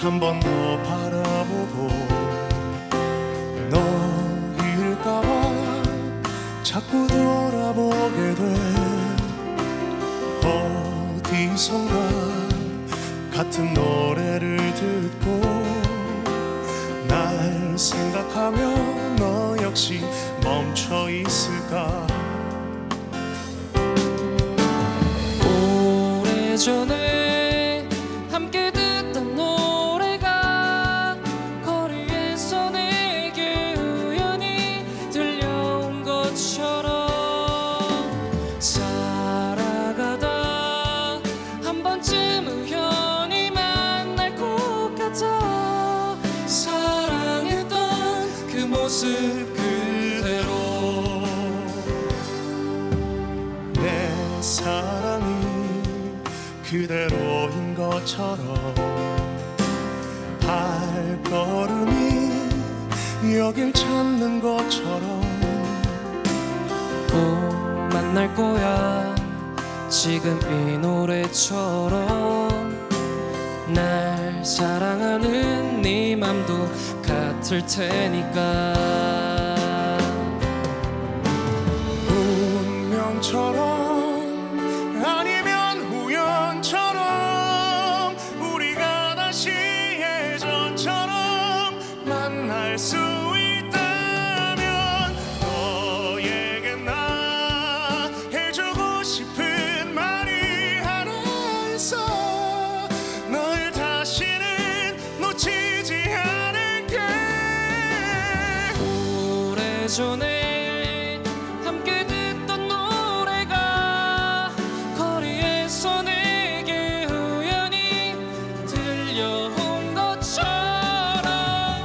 한 번 더 바라보고 너일까봐 자꾸 돌아보게 돼. 어디선가 같은 노래를 듣고 날 생각하며 너 역시 멈춰 있을까? 오래전에 모습 그대로 내 사랑이 그대로인 것처럼 발걸음이 여길 찾는 것처럼 꼭 만날 거야. 지금 이 노래처럼 날 사랑하는 네 맘도 같을 테니까. 운명처럼 아니면 우연처럼 우리가 다시 예전처럼 만날 수 있다면 너에게 나 해주고 싶은 오래전에 함께 듣던 노래가 거리에서 내게 우연히 들려온 것처럼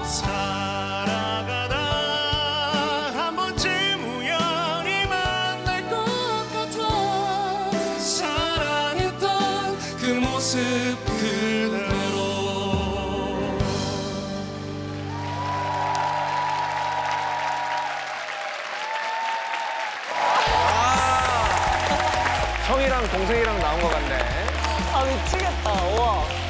살아가다 한 번쯤 우연히 만날 것 같아. 사랑했던 그 모습 그 형이랑 동생이랑 나온 것 같네. 아 미치겠다. 우와.